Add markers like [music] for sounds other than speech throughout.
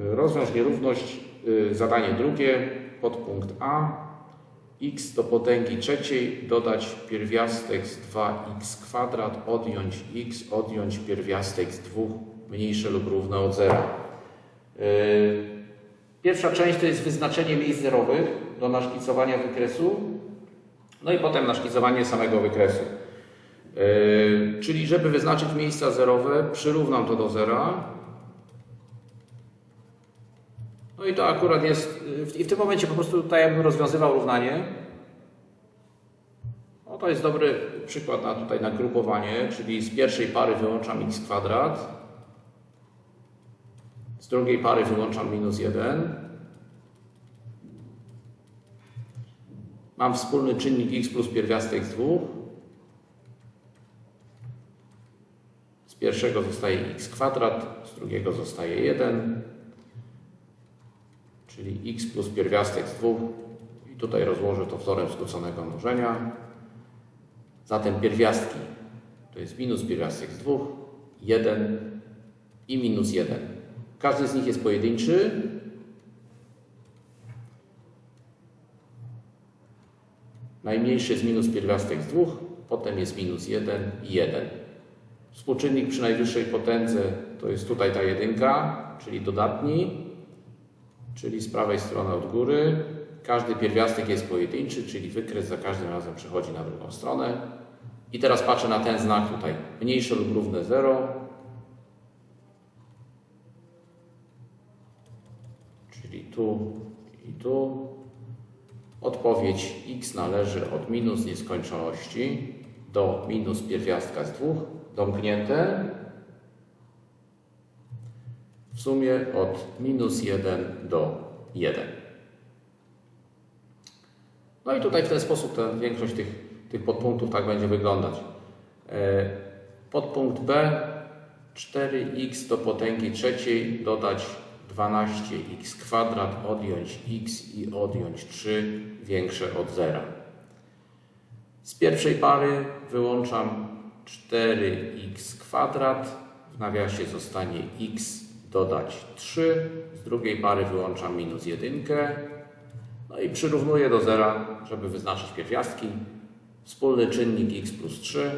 Y, Rozwiąż nierówność, y, zadanie drugie, podpunkt A. x do potęgi trzeciej dodać pierwiastek z 2x kwadrat, odjąć x, odjąć pierwiastek z 2 mniejsze lub równe od zera. Y, Pierwsza część to jest wyznaczenie miejsc zerowych do naszkicowania wykresu, no i potem naszkicowanie samego wykresu. Yy, czyli żeby wyznaczyć miejsca zerowe, przyrównam to do zera. No i to akurat jest, w- i w tym momencie po prostu tutaj rozwiązywał równanie. No to jest dobry przykład na tutaj na grupowanie, czyli z pierwszej pary wyłączam x kwadrat, z drugiej pary wyłączam minus 1. Mam wspólny czynnik x plus pierwiastek z 2. Z pierwszego zostaje x kwadrat, z drugiego zostaje 1, czyli x plus pierwiastek z 2. I tutaj rozłożę to wzorem skróconego mnożenia. Zatem pierwiastki to jest minus pierwiastek z 2, 1 i minus 1. Każdy z nich jest pojedynczy. Najmniejszy jest minus pierwiastek z 2, potem jest minus 1 i 1. Współczynnik przy najwyższej potędze to jest tutaj ta jedynka, czyli dodatni, czyli z prawej strony od góry. Każdy pierwiastek jest pojedynczy, czyli wykres za każdym razem przechodzi na drugą stronę. I teraz patrzę na ten znak tutaj. Mniejsze lub równe 0. Czyli tu i tu. Odpowiedź x należy od minus nieskończoności do minus pierwiastka z dwóch, domknięte. W sumie od minus 1 do 1. No i tutaj w ten sposób ta większość tych, tych podpunktów tak będzie wyglądać. E, Podpunkt B 4x do potęgi trzeciej dodać 12x kwadrat, odjąć x i odjąć 3 większe od zera. Z pierwszej pary wyłączam 4x kwadrat, w nawiasie zostanie x dodać 3, z drugiej pary wyłączam minus 1, no i przyrównuję do zera, żeby wyznaczyć pierwiastki. Wspólny czynnik x plus 3,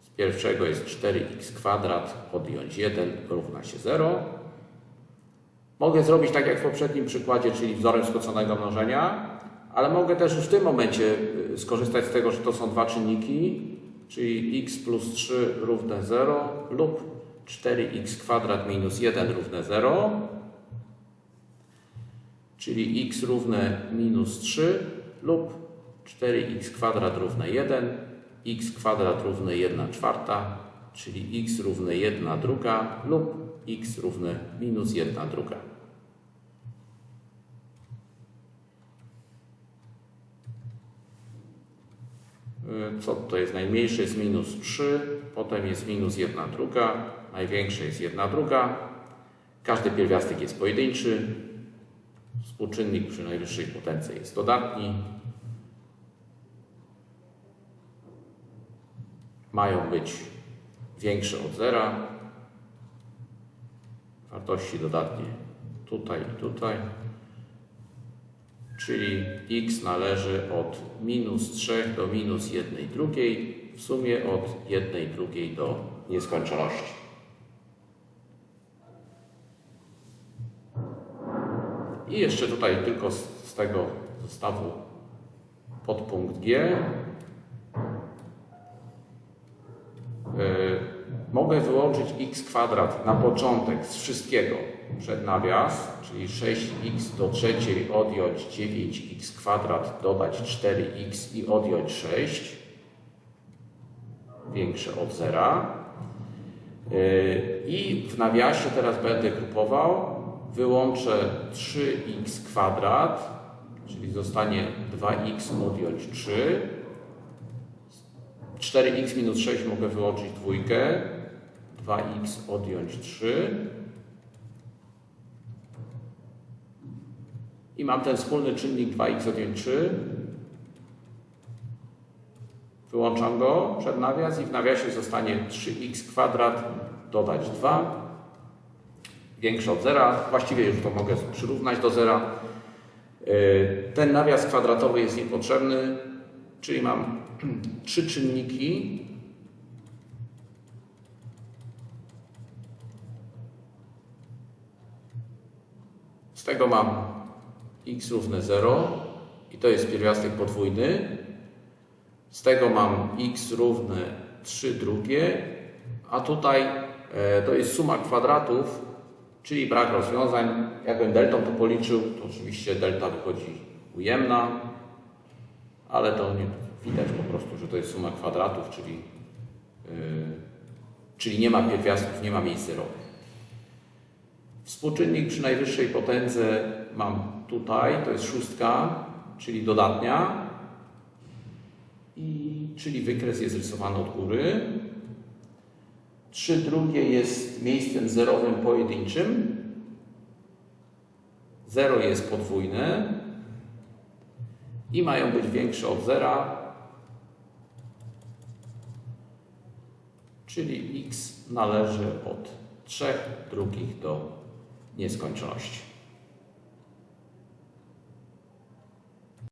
z pierwszego jest 4x kwadrat, odjąć 1 równa się 0. Mogę zrobić tak jak w poprzednim przykładzie, czyli wzorem skróconego mnożenia, ale mogę też już w tym momencie y, skorzystać z tego, że to są dwa czynniki, czyli x plus 3 równe 0 lub 4x kwadrat minus 1 równe 0, czyli x równe minus 3 lub 4x kwadrat równe 1, x kwadrat równe 1 czwarta, czyli x równe 1 druga lub x równe minus 1 druga. Co to jest najmniejsze jest minus 3, potem jest minus 1 druga, największe jest 1 druga. Każdy pierwiastek jest pojedynczy. Współczynnik przy najwyższej potędze jest dodatni. Mają być większe od zera. Wartości dodatnie tutaj i tutaj. Czyli x należy od minus 3 do minus 1 drugiej, w sumie od 1 drugiej do nieskończoności. I jeszcze tutaj tylko z, z tego zestawu podpunkt G. Yy, mogę wyłączyć x kwadrat na początek z wszystkiego przed nawias, czyli 6x do trzeciej odjąć 9x kwadrat, dodać 4x i odjąć 6, większe od zera. Yy, I w nawiasie teraz będę grupował, wyłączę 3x kwadrat, czyli zostanie 2x odjąć 3, 4x minus 6 mogę wyłączyć dwójkę, 2x odjąć 3 i mam ten wspólny czynnik 2x odjąć 3. Wyłączam go przed nawias i w nawiasie zostanie 3x kwadrat dodać 2 większe od zera. Właściwie już to mogę przyrównać do zera. Yy, Ten nawias kwadratowy jest niepotrzebny, czyli mam [clears throat] trzy czynniki. Z tego mam x równe 0 i to jest pierwiastek podwójny. Z tego mam x równe 3 drugie, a tutaj e, to jest suma kwadratów, czyli brak rozwiązań. Jakbym deltą to policzył, to oczywiście delta wychodzi ujemna, ale to nie, widać po prostu, że to jest suma kwadratów, czyli, yy, czyli nie ma pierwiastków, nie ma miejsc zerowych. Współczynnik przy najwyższej potędze mam tutaj, to jest szóstka, czyli dodatnia, i, czyli wykres jest rysowany od góry. 3 drugie jest miejscem zerowym pojedynczym. 0 jest podwójne i mają być większe od zera, czyli x należy od 3 drugich do nieskończoności.